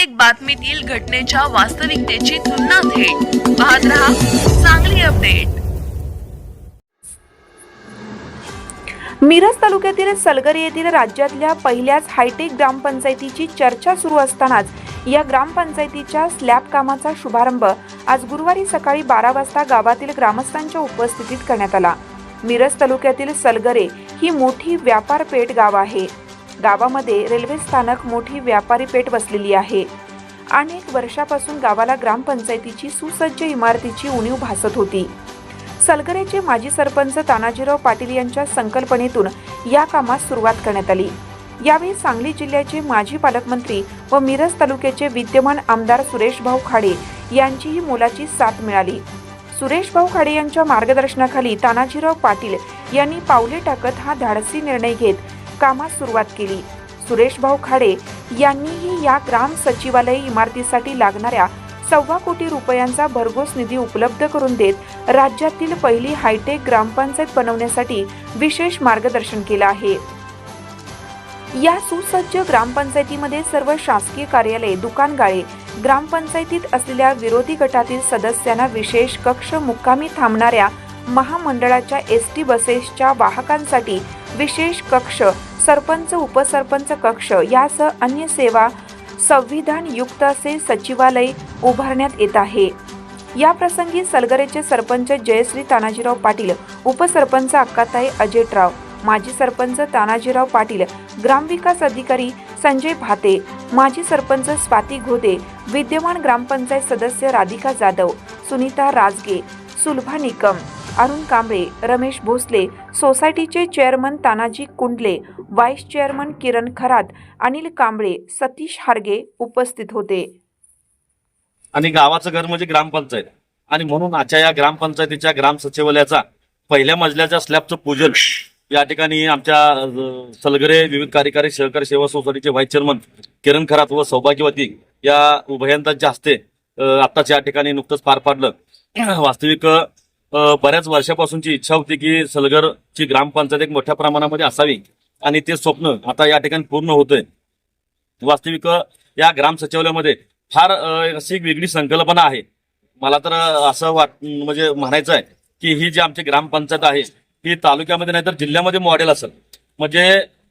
प्रत्येक बातमीतील घटनेच्या वास्तविकतेची तुलना थेट. पाहत रहा चांगली अपडेट मिरज तालुक्यातील सलगर येथील राज्यातल्या पहिल्याच हायटेक ग्रामपंचायतीची चर्चा सुरू असतानाच या ग्रामपंचायतीच्या स्लॅब कामाचा शुभारंभ आज गुरुवारी सकाळी बारा वाजता गावातील ग्रामस्थांच्या उपस्थितीत करण्यात आला. मिरज तालुक्यातील सलगरे ही मोठी व्यापार पेठ गाव आहे. गावामध्ये रेल्वे स्थानक मोठी व्यापारी पेठ बसलेली आहे. अनेक वर्षापासून गावाला ग्रामपंचायतीची सुसज्ज इमारतीची उणीव भासत होती. सलगरेचे माजी सरपंच तानाजीराव पाटील यांच्या संकल्पनेतून या कामास सुरुवात करण्यात आली. यावेळी सांगली जिल्ह्याचे माजी पालकमंत्री व मिरज तालुक्याचे विद्यमान आमदार सुरेश भाऊ खाडे यांचीही मोलाची साथ मिळाली. सुरेश भाऊ खाडे यांच्या मार्गदर्शनाखाली तानाजीराव पाटील यांनी पावले टाकत हा धाडसी निर्णय घेत कामास सुरुवात केली. सुरेश भाऊ खाडे यांनीही या ग्राम सचिवालय इमारतीसाठी लागणाऱ्या सव्वा कोटी रुपयांचा भरघोस निधी उपलब्ध करून देत राज्यातील पहिली हायटेक ग्रामपंचायत बनवण्यासाठी विशेष मार्गदर्शन केलं आहे. या सुसज्ज ग्रामपंचायतीमध्ये सर्व शासकीय कार्यालय दुकानगाळे ग्रामपंचायतीत असलेल्या विरोधी गटातील सदस्यांना विशेष कक्ष मुक्कामी थांबणाऱ्या महामंडळाच्या एस टी बसेसच्या वाहकांसाठी विशेष कक्ष सरपंच उपसरपंच कक्ष यासह अन्य सेवा संविधानयुक्त असे सचिवालय उभारण्यात येत आहे. या प्रसंगी सलगरेचे सरपंच जयश्री तानाजीराव पाटील उपसरपंच अक्काताई अजेटराव माजी सरपंच तानाजीराव पाटील ग्रामविकास अधिकारी संजय भाते माजी सरपंच स्वाती घोदे विद्यमान ग्रामपंचायत सदस्य राधिका जाधव सुनीता राजगे सुलभा निकम अरुण कांबळे रमेश भोसले सोसायटीचे chairman Tanaji Kundle vice chairman Kiran Kharat Anil Kamble Satish Harge उपस्थित होते. आणि गावाचं घर म्हणजे ग्रामपंचायत. आणि म्हणून आजच्या या ग्रामपंचायतीच्या ग्राम सचिवालयाचा पहिल्या मजल्याच्या स्लॅबचं पूजन. या ठिकाणी आमच्या सलगरे विविध कार्यकारी सहकारी सेवा सोसायटीचे व्हाईस चेअरमन किरण खरात व सौभाग्यवती या उभयंतांच्या हस्ते आत्ताच या ठिकाणी नुकतंच पार पाडलं. वास्तविक बऱ्याच वर्षापासूनची इच्छा होती की सलगरची ग्रामपंचायत एक मोठ्या प्रमाणामध्ये असावी. आणि ते स्वप्न आता या ठिकाणी पूर्ण होतंय. वास्तविक या ग्राम सचिवालयामध्ये फार अशी एक वेगळी संकल्पना आहे. मला तर असं वाट म्हणजे म्हणायचं आहे की ही जी आमची ग्रामपंचायत आहे ही तालुक्यामध्ये नाही तर जिल्ह्यामध्ये मॉडेल असेल. म्हणजे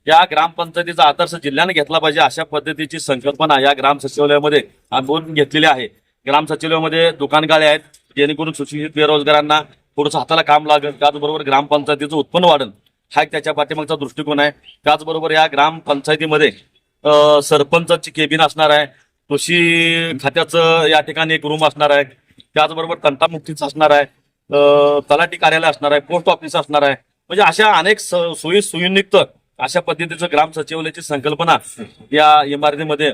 या ग्रामपंचायतीचा आदर्श जिल्ह्याने घेतला पाहिजे अशा पद्धतीची संकल्पना या ग्राम सचिवालयामध्ये आपण घेतलेली आहे. ग्राम सचिवालयामध्ये दुकानगाळे आहेत जेणेकरून सुशिक्षित बेरोजगारांना थोडंसं हाताला काम लागेल. त्याचबरोबर ग्रामपंचायतीचं उत्पन्न वाढेल. हा एक त्याच्या पाठीमागचा दृष्टिकोन आहे. त्याचबरोबर या ग्रामपंचायतीमध्ये अ, सरपंचाची केबिन असणार आहे. कृषी खात्याचं या ठिकाणी एक रूम असणार आहे. त्याचबरोबर तंटामुक्तीचं असणार आहे. तलाठी कार्यालय असणार आहे. पोस्ट ऑफिस असणार आहे. म्हणजे अशा अनेक सोयी सुयुक्त अशा पद्धतीचं ग्राम सचिवालयाची संकल्पना या इमारतीमध्ये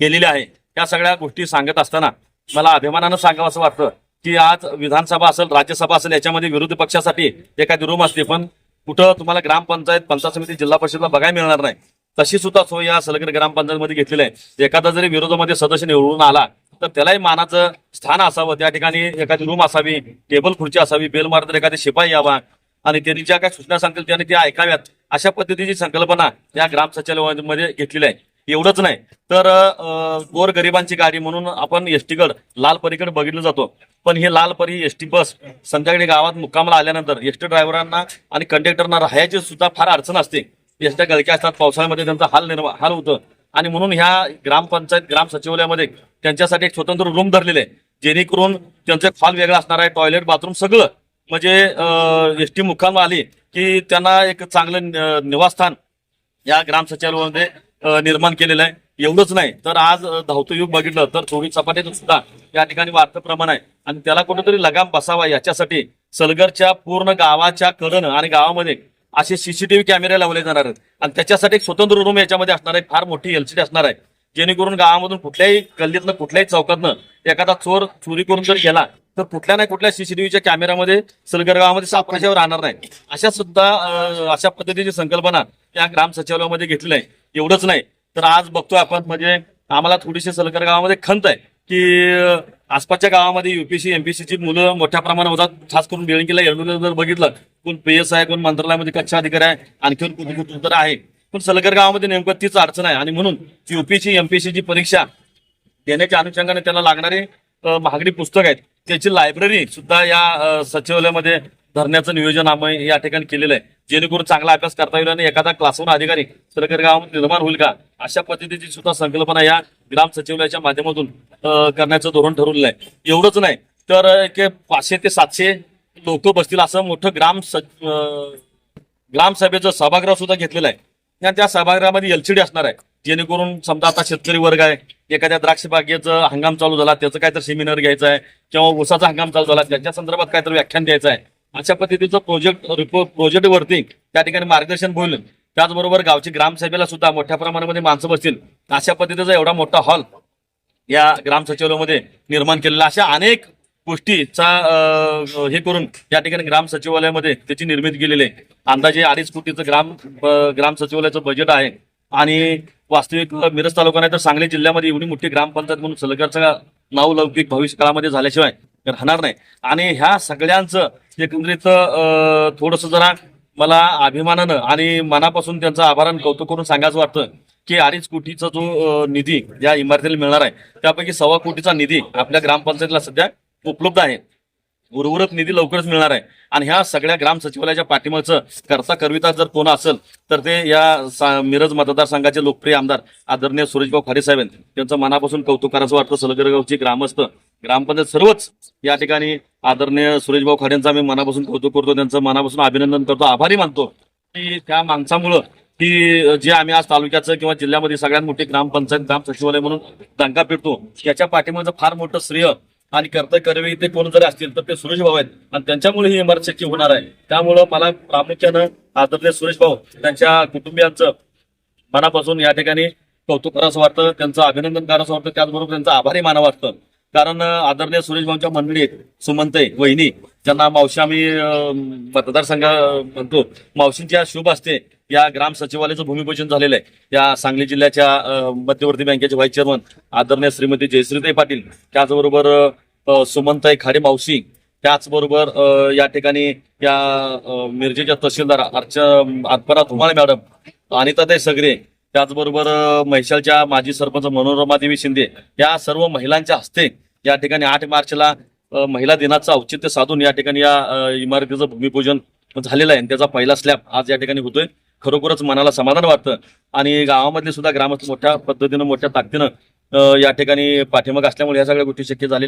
केलेली आहे. या सगळ्या गोष्टी सांगत असताना मला अभिमानानं सांगावं असं वाटतं की आज विधानसभा असेल राज्यसभा असेल याच्यामध्ये विरोधी पक्षासाठी एखादी रूम असते पण कुठं तुम्हाला ग्रामपंचायत पंचायत समिती जिल्हा परिषदला बघायला मिळणार नाही. तशी सुद्धा सोय या सलग्न ग्रामपंचायतमध्ये घेतलेली आहे. एखादा जरी विरोधामध्ये सदस्य निवडून आला तर त्यालाही मानाचं स्थान असावं. त्या ठिकाणी एखादी रूम असावी टेबल खुर्ची असावी बेल तर एखादी शिपाई यावा. आणि त्यांनी ज्या काही सूचना सांगतील त्याने त्या ऐकाव्यात. अशा पद्धतीची संकल्पना या ग्राम सचिवालयामध्ये घेतलेली आहे. एवढंच नाही. तर गोर गरिबांची गाडी म्हणून आपण एसटीकड लाल परीकडे बघितलं जातो. पण ही लाल परी एसटी बस संध्याकाळी गावात मुक्कामाला आल्यानंतर एसटी ड्रायव्हरांना आणि कंडक्टरना राहायची सुद्धा फार अडचण असते. एसट्या गळक्या असतात पावसाळ्यामध्ये त्यांचा हाल निर्माण हाल होतं. आणि म्हणून ह्या ग्रामपंचायत ग्राम सचिवालयामध्ये त्यांच्यासाठी एक स्वतंत्र रूम धरलेले आहे. जेणेकरून त्यांचं एक हॉल वेगळा असणार आहे टॉयलेट बाथरूम सगळं. म्हणजे एस टी मुक्काम आली की त्यांना एक चांगलं निवासस्थान या ग्राम सचिवालयामध्ये निर्माण केलेलं आहे. एवढंच नाही. तर आज धावतो युग बघितलं तर चोवीस चपाट्याचं सुद्धा या ठिकाणी वाढतं प्रमाण आहे. आणि त्याला कुठेतरी लगाम बसावा याच्यासाठी सलगरच्या पूर्ण गावाच्या कडनं आणि गावामध्ये असे सीसीटीव्ही कॅमेरे लावले जाणार आहेत. आणि त्याच्यासाठी एक स्वतंत्र रूम याच्यामध्ये असणार आहे. फार मोठी एलसीडी असणार आहे. जेणेकरून गावामधून कुठल्याही गल्लीतनं कुठल्याही चौकातनं एखादा चोर चोरी करून जर गेला तर कुठल्या ना कुठल्या सीसीटीव्हीच्या कॅमेऱ्यामध्ये सलगर गावामध्ये सापडाच्यावर राहणार नाही. अशा सुद्धा अशा पद्धतीची संकल्पना या ग्राम सचिवालयामध्ये घेतलेली आहे. एवढंच नाही. तर आज बघतोय आपण म्हणजे आम्हाला थोडीशी सलकर गावामध्ये खंत आहे की आसपासच्या गावामध्ये युपीसी एमपीसीची मुलं मोठ्या प्रमाणात होतात खास करून बेळंकीला येडूला जर बघितलं कोण पीएस आहे कोण मंत्रालयामध्ये कच्चा अधिकारी आहे आणखी कुठे कुठे तर आहे. पण सलगर गावामध्ये नेमकं तीच अडचण आहे. आणि म्हणून युपीसी एमपीसीची परीक्षा देण्याच्या अनुषंगाने त्याला लागणारे महागडी पुस्तक आहेत. त्याची लायब्ररी सुद्धा या सचिवालयामध्ये धरण्याचं नियोजन आम्ही या ठिकाणी केलेलं आहे. जेणेकरून चांगला अभ्यास करता येईल आणि एखादा क्लासरूम अधिकारी सरकारी गावामध्ये निर्माण होईल का? अशा पद्धतीची सुद्धा संकल्पना या ग्राम सचिवालयाच्या माध्यमातून करण्याचं धोरण ठरवलेलं आहे. एवढंच नाही तर एक पाचशे ते सातशे लोक बसतील असं मोठं ग्राम ग्रामसभेचं सभागृह सुद्धा घेतलेलं आहे. त्या सभागृहामध्ये एलसीडी असणार आहे. जेणेकरून समजा आता शेतकरी वर्ग आहे एखाद्या द्राक्ष बागेचं हंगाम चालू झाला त्याचं काहीतरी सेमिनार घ्यायचं आहे किंवा ऊसाचा हंगाम चालू झाला त्याच्या संदर्भात काहीतरी व्याख्यान द्यायचं आहे. अशा पद्धतीचं प्रोजेक्ट रिपोर्ट प्रोजेक्टवरती त्या ठिकाणी मार्गदर्शन होईल. त्याचबरोबर गावची ग्रामसभेला सुद्धा मोठ्या प्रमाणामध्ये माणसं बसतील. अशा पद्धतीचा एवढा मोठा हॉल या ग्राम सचिवालयामध्ये निर्माण केलेला अशा अनेक गोष्टीचा हे करून या ठिकाणी ग्राम सचिवालयामध्ये त्याची निर्मिती केलेली आहे. अंदाजे अडीच कोटीचं ग्राम ग्राम सचिवालयाचं बजेट आहे. आणि वास्तविक मिरज तालुका नाही तर सांगली जिल्ह्यामध्ये एवढी मोठी ग्रामपंचायत म्हणून सलगरचं नाव लौकिक भविष्य काळामध्ये झाल्याशिवाय राहणार नाही. आणि ह्या सगळ्यांचं एकंदरीत थोडस जरा मला अभिमानानं आणि मनापासून त्यांचं आभारान कौतुक करून सांगायचं वाटतं की अडीच कोटीचा जो निधी या इमारतीला मिळणार आहे त्यापैकी सव्वा कोटीचा निधी आपल्या ग्रामपंचायतीला सध्या उपलब्ध आहे उर्वरित निधी लवकरच मिळणार आहे. आणि ह्या सगळ्या ग्राम सचिवालयाच्या पाठीमागचं करता करविता जर कोण असेल तर ते या मिरज मतदारसंघाचे लोकप्रिय आमदार आदरणीय सुरेशभाऊ खाडे साहेब त्यांचं मनापासून कौतुक करायचं वाटतं. सलगरगावची ग्रामस्थ ग्रामपंचायत सर्वच या ठिकाणी आदरणीय सुरेशभाऊ खाडेंचं आम्ही मनापासून कौतुक करतो. त्यांचं मनापासून अभिनंदन करतो. आभारी मानतो. की त्या माणसामुळं की जे आम्ही आज तालुक्याचं किंवा जिल्ह्यामध्ये सगळ्यात मोठी ग्रामपंचायत ग्राम सचिवालय म्हणून दंगा पेटतो याच्या पाठीमागचं फार मोठं श्रेय आणि कर्तव्य कर्वे ते कोण जरी असतील तर ते सुरेश भाऊ आहेत. आणि त्यांच्यामुळे ही इमारत शक्य होणार आहे. त्यामुळं मला प्रामुख्यानं आदरणीय सुरेश भाऊ त्यांच्या कुटुंबियांचं मनापासून या ठिकाणी कौतुक करावं वाटतं त्यांचं अभिनंदन करावं वाटतं त्याचबरोबर त्यांचं आभारी मानावं वाटतं. कारण आदरणीय सुरेश भाऊंच्या मंडळीत सुमंतय वहिनी ज्यांना मावशी आम्ही मतदारसंघ म्हणतो मावशींच्या शुभ असते. या ग्राम सचिवालयाचं भूमिपूजन झालेलं आहे. या सांगली जिल्ह्याच्या मध्यवर्ती बँकेचे व्हाईस चेअरमन आदरणीय श्रीमती जयश्रीताई पाटील त्याचबरोबर सुमंताई खाडे मावशी त्याचबरोबर या ठिकाणी या मिरजेच्या तहसीलदार अर्चा अर्पणा धुमाळ मॅडम अनिताताई सगरे त्याचबरोबर म्हैशालच्या माजी सरपंच मनोरमा देवी शिंदे या सर्व महिलांच्या हस्ते या ठिकाणी आठ मार्चला महिला दिनाचं औचित्य साधून या ठिकाणी या इमारतीचं भूमिपूजन झालेलं आहे. आणि त्याचा पहिला स्लॅब आज या ठिकाणी होतोय. खरोखरच मनाला समाधान वाटतं. आणि गावामधले सुद्धा ग्रामस्थ मोठ्या पद्धतीनं मोठ्या ताकदीनं या ठिकाणी पाठिंबा असल्यामुळे या सगळ्या गोष्टी शक्य झालेल्या